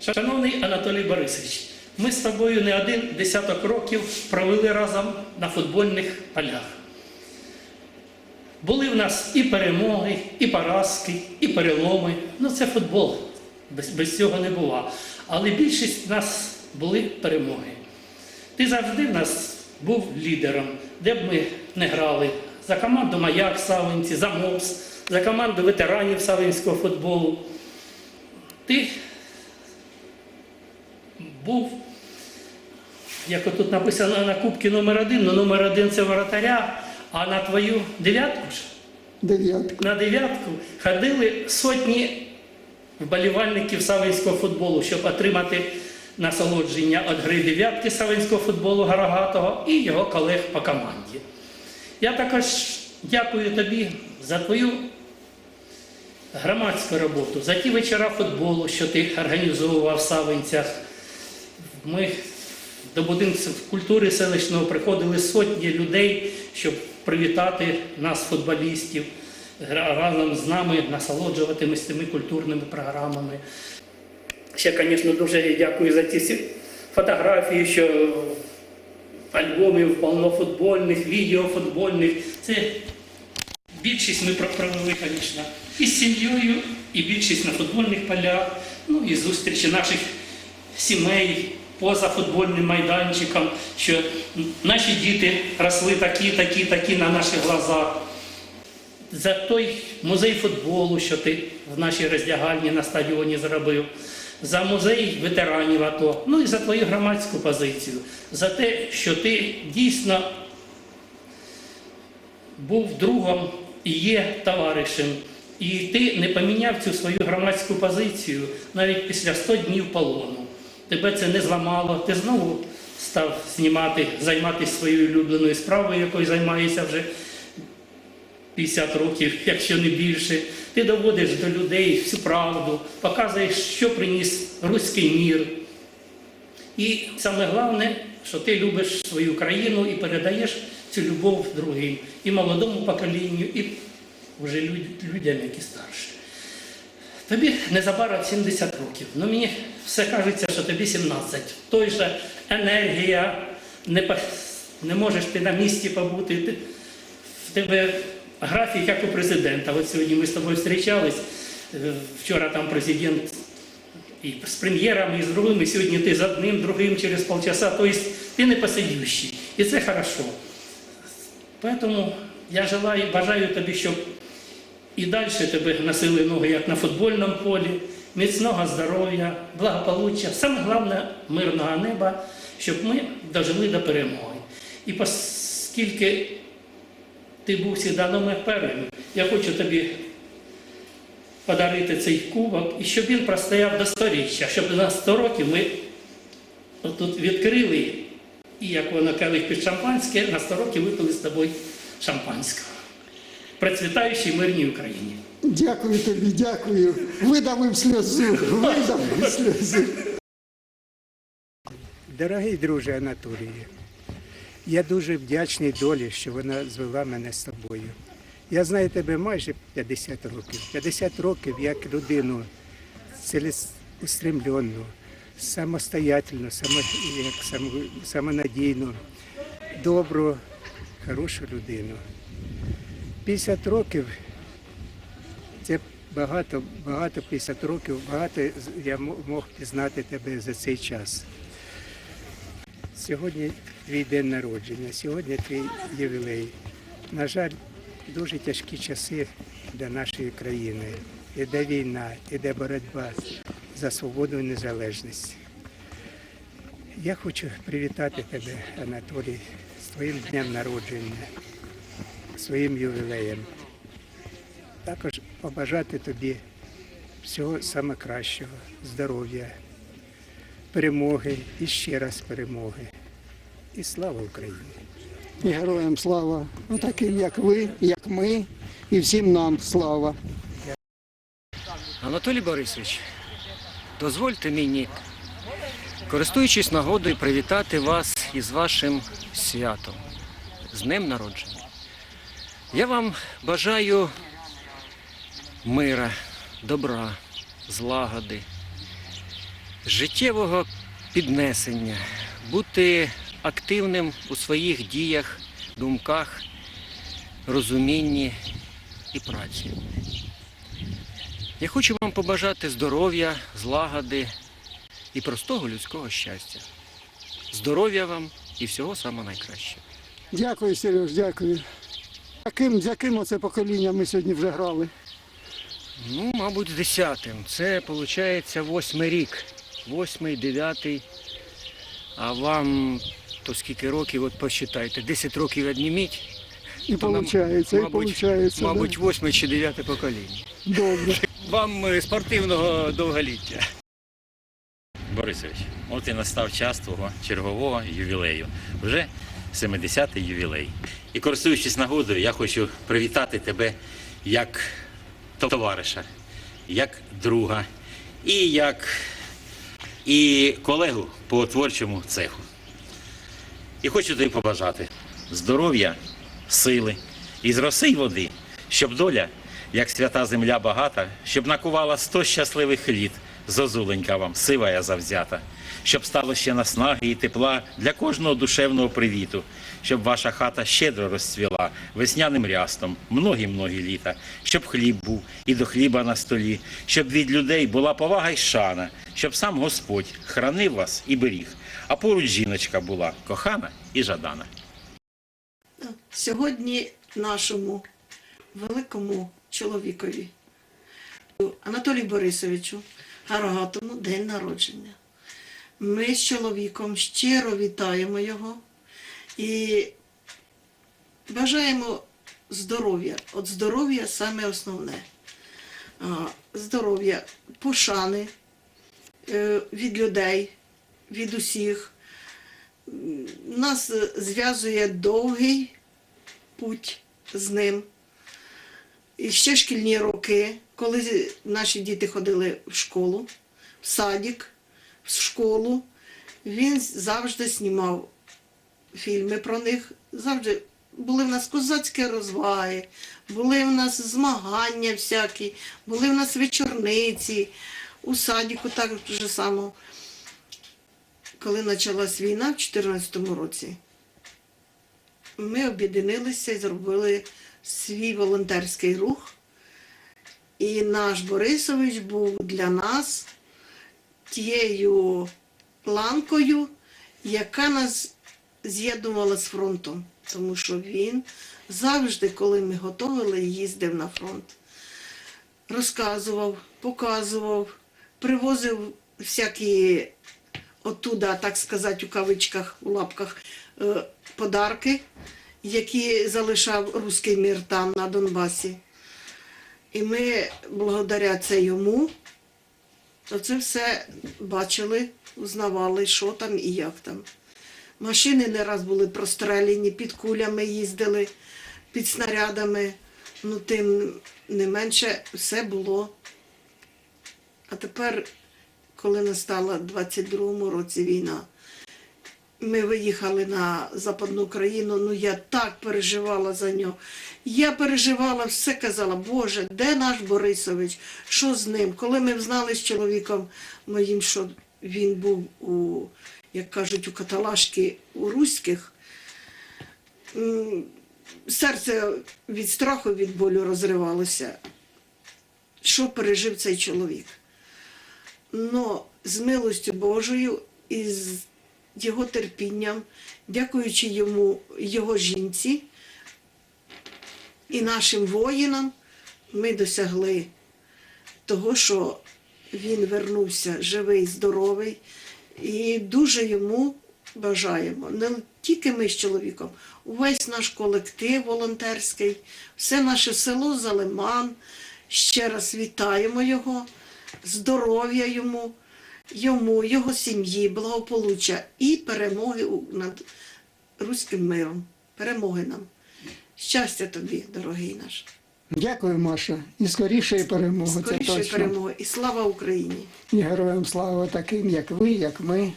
Шановний Анатолій Борисович, ми з тобою не один десяток років провели разом на футбольних полях. Були в нас і перемоги, і поразки, і переломи. Ну, це футбол. Без, без цього не було. Але більшість в нас були перемоги. Ти завжди в нас був лідером, де б ми не грали. За команду Маяк Савинці, за МОВС, за команду ветеранів Савинського футболу. Ти був, як тут написано на кубці номер один, ну номер один це воротаря, а на твою дев'ятку ж Дев'ятку. на дев'ятку ходили сотні вболівальників савинського футболу, щоб отримати насолодження від гри дев'ятки савинського футболу Гарагатого і його колег по команді. Я також дякую тобі за твою громадську роботу, за ті вечора футболу, що ти організовував в Савинцях. Ми до будинку культури селищного приходили сотні людей, щоб привітати нас, футболістів, разом з нами насолоджуватимось цими культурними програмами. Ще, звісно, дуже дякую за всі фотографії, що альбомів повнофутбольних, відеофутбольних. Це більшість ми провели, звісно, і з сім'єю, і більшість на футбольних полях, ну і зустрічі наших сімей поза футбольним майданчиком, що наші діти росли такі, такі, такі на наших глазах. За той музей футболу, що ти в нашій роздягальні на стадіоні зробив, за музей ветеранів АТО, ну і за твою громадську позицію, за те, що ти дійсно був другом і є товаришем. І ти не поміняв цю свою громадську позицію навіть після 100 днів полону. Тебе це не зламало, ти знову став знімати, займатися своєю улюбленою справою, якою займаєшся вже 50 років, якщо не більше. Ти доводиш до людей всю правду, показуєш, що приніс руський мір. І саме головне, що ти любиш свою країну і передаєш цю любов другим, і молодому поколінню, і вже людям, які старші. Тобі незабаром 70 років. Ну мені все кажеться, що тобі 17. Той же енергія, не, не можеш ти на місці побути. Ти, в тебе графік, як у президента. От сьогодні ми з тобою зустрічались. е, Вчора там президент і з прем'єрами, і з другими. Сьогодні ти з одним, другим через полчаса. Тобто ти не посидющий. І це хорошо. Поэтому я желаю, бажаю тобі, щоб і далі тебе носили ноги, як на футбольному полі, міцного здоров'я, благополуччя, саме головне мирного неба, щоб ми дожили до перемоги. І оскільки ти був завжди номер першим, я хочу тобі подарити цей кубок, і щоб він простояв до сторіччя, щоб на 100 років ми тут відкрили, і як воно келих під шампанське, на 100 років випили з тобою шампанського. Процвітаючій мирній Україні. Дякую тобі, дякую. Видавив сльозу, видавив сльозу. Дорогий друже Анатолію, я дуже вдячний долі, що вона звела мене з тобою. Я знаю тебе майже 50 років. 50 років як людину цілеустремленну, самостоятельну, само, як само, самонадійну, добру, хорошу людину. 50 років це багато, багато 50 років, багато я мог пізнати тебе за цей час. Сьогодні твій день народження, сьогодні твій ювілей. На жаль, дуже тяжкі часи для нашої країни. Іде війна, іде боротьба за свободу і незалежність. Я хочу привітати тебе, Анатолій, з твоїм днем народження, своїм ювілеєм. Також побажати тобі всього саме кращого, здоров'я, перемоги і ще раз перемоги. І слава Україні! І героям слава. Ну, таким, як ви, як ми, і всім нам слава. Анатолій Борисович, дозвольте мені, користуючись нагодою, привітати вас із вашим святом, з днем народження. Я вам бажаю мира, добра, злагоди, життєвого піднесення, бути активним у своїх діях, думках, розумінні і праці. Я хочу вам побажати здоров'я, злагоди і простого людського щастя. Здоров'я вам і всього самого найкращого. Дякую, Сереж, дякую. Яким, з яким оце поколінням ми сьогодні вже грали? Ну, мабуть, з десятим. Це виходить восьмий рік. Восьмий, дев'ятий. А вам то скільки років, от посчитайте, 10 років відніміть. І виходить, і мабуть, виходить. мабуть, восьме чи дев'яте покоління. Добре. Вам е, спортивного довголіття. Борисович, от і настав час твого чергового ювілею. Вже 70-й ювілей. І користуючись нагодою, я хочу привітати тебе як товариша, як друга і як і колегу по творчому цеху. І хочу тобі побажати здоров'я, сили і з роси й води, щоб доля, як свята земля багата, щоб накувала сто щасливих літ, зозуленька вам, сива я завзята, щоб стало ще наснаги і тепла для кожного душевного привіту, щоб ваша хата щедро розцвіла весняним рястом, многі-многі літа, щоб хліб був і до хліба на столі, щоб від людей була повага й шана, щоб сам Господь хранив вас і беріг, а поруч жіночка була кохана і жадана. Сьогодні нашому великому чоловікові Анатолію Борисовичу Гарагатому день народження. Ми з чоловіком щиро вітаємо його і бажаємо здоров'я. От здоров'я саме основне. Здоров'я, пошани е, від людей, від усіх. Нас зв'язує довгий путь з ним. І ще шкільні роки, коли наші діти ходили в школу, в садик, в школу, він завжди знімав фільми про них. Завжди були в нас козацькі розваги, були в нас змагання всякі, були в нас вечорниці, у садіку так же само. Коли почалась війна в 2014 році, ми об'єдналися і зробили свій волонтерський рух. І наш Борисович був для нас тією ланкою, яка нас з'єднувала з фронтом. Тому що він завжди, коли ми готували, їздив на фронт. Розказував, показував, привозив всякі оттуда, так сказати, у кавичках, у лапках, е, подарки, які залишав руський мір там на Донбасі. І ми, благодаря це йому, оце все бачили, узнавали, що там і як там. Машини не раз були прострелені, під кулями їздили, під снарядами. Ну, тим не менше, все було. А тепер, коли настала в 22-му році війна, ми виїхали на Западну Україну, ну я так переживала за нього. Я переживала, все казала, Боже, де наш Борисович? Що з ним? Коли ми знали з чоловіком моїм, що він був у, як кажуть, у каталажки у руських, серце від страху, від болю розривалося. Що пережив цей чоловік? Но з милостю Божою і з його терпінням, дякуючи йому, його жінці і нашим воїнам, ми досягли того, що він вернувся живий, здоровий. І дуже йому бажаємо. Не тільки ми з чоловіком, увесь наш колектив волонтерський, все наше село Залиман. Ще раз вітаємо його, здоров'я йому, йому, його сім'ї, благополуччя і перемоги над руським миром. Перемоги нам. Щастя тобі, дорогий наш. Дякую, Маша. І скорішої перемоги. Скорішої перемоги. І слава Україні! І героям слава таким, як ви, як ми.